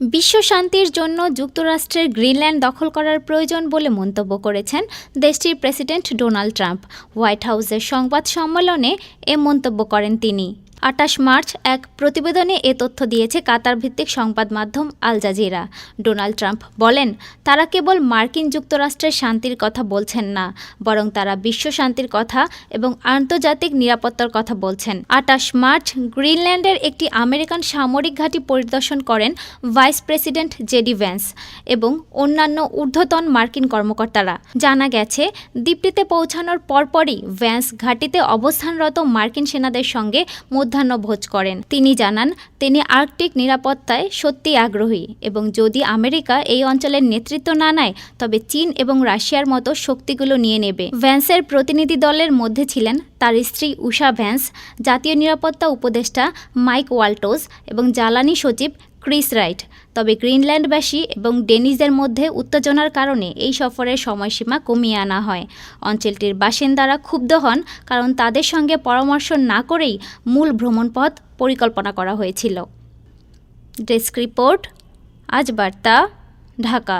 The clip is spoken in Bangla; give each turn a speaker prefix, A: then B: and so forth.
A: বিশ্ব শান্তির জন্য যুক্তরাষ্ট্রের গ্রিনল্যান্ড দখল করার প্রয়োজন বলে মন্তব্য করেছেন দেশটির প্রেসিডেন্ট ডোনাল্ড ট্রাম্প। হোয়াইট হাউসের সংবাদ সম্মেলনে এ মন্তব্য করেন তিনি। আটাশ মার্চ এক প্রতিবেদনে এ তথ্য দিয়েছে কাতার ভিত্তিক সংবাদ মাধ্যম আল জাজিরা। ডোনাল্ড ট্রাম্প বলেন, তারা কেবল মার্কিন যুক্তরাষ্ট্রের শান্তির কথা বলছেন না, বরং তারা বিশ্ব শান্তির কথা এবং আন্তর্জাতিক নিরাপত্তার কথা বলছেন। আটাশ মার্চ গ্রিনল্যান্ডের একটি আমেরিকান সামরিক ঘাঁটি পরিদর্শন করেন ভাইস প্রেসিডেন্ট জেডি ভ্যান্স এবং অন্যান্য ঊর্ধ্বতন মার্কিন কর্মকর্তারা। জানা গেছে, দ্বীপটিতে পৌঁছানোর পরপরই ভ্যান্স ঘাঁটিতে অবস্থানরত মার্কিন সেনাদের সঙ্গে মধ্যাহ্নভোজ করেন। তিনি জানান, তিনি আর্কটিক নিরাপত্তায় সত্যি আগ্রহী এবং যদি আমেরিকা এই অঞ্চলের নেতৃত্ব না নেয়, তবে চীন এবং রাশিয়ার মতো শক্তিগুলো নিয়ে নেবে। ভ্যান্সের প্রতিনিধি দলের মধ্যে ছিলেন তার স্ত্রী উষা ভ্যান্স, জাতীয় নিরাপত্তা উপদেষ্টা মাইক ওয়াল্টোস এবং জ্বালানি সচিব ক্রিস রাইট। তবে গ্রিনল্যান্ডবাসী এবং ডেনিসদের মধ্যে উত্তেজনার কারণে এই সফরের সময়সীমা কমিয়ে আনা হয়। অঞ্চলটির বাসিন্দারা ক্ষুব্ধ হন কারণ তাদের সঙ্গে পরামর্শ না করেই মূল ভ্রমণপথ পরিকল্পনা করা হয়েছিল। ডেস্ক রিপোর্ট, আজ বার্তা, ঢাকা।